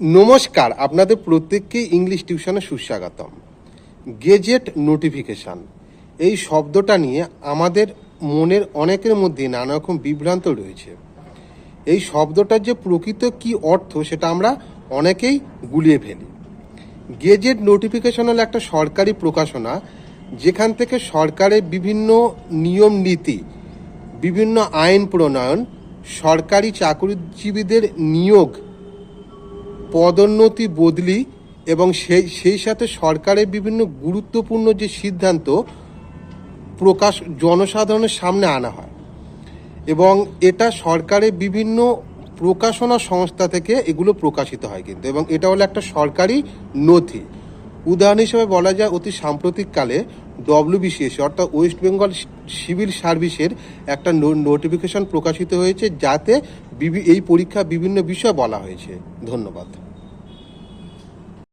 নমস্কার, আপনাদের প্রত্যেককে ইংলিশ টিউশনে সুস্বাগতম। Gazette notification. এই শব্দটা নিয়ে আমাদের মনের অনেকের মধ্যে নানা রকম বিভ্রান্ত রয়েছে। এই শব্দটার যে প্রকৃত কি অর্থ সেটা আমরা অনেকেই গুলিয়ে ফেলি। গেজেট নোটিফিকেশন হলো একটা সরকারি প্রকাশনা, যেখান থেকে সরকারের বিভিন্ন নিয়ম নীতি, বিভিন্ন আইন প্রণয়ন, সরকারি চাকরিজীবীদের নিয়োগ পদোন্নতি বদলি এবং সেই সেই সাথে সরকারের বিভিন্ন গুরুত্বপূর্ণ যে সিদ্ধান্ত প্রকাশ জনসাধারণের সামনে আনা হয়। এবং এটা সরকারের বিভিন্ন প্রকাশনা সংস্থা থেকে এগুলো প্রকাশিত হয় কিন্তু, এবং এটা হলো একটা সরকারি নথি। উদাহরণ হিসেবে বলা যায়, অতি সাম্প্রতিককালে ডব্লিউবিসিএস অর্থাৎ ওয়েস্ট বেঙ্গল সিভিল সার্ভিসের একটা নোটিফিকেশন প্রকাশিত হয়েছে যাতে এই পরীক্ষা বিভিন্ন বিষয় বলা হয়েছে। ধন্যবাদ।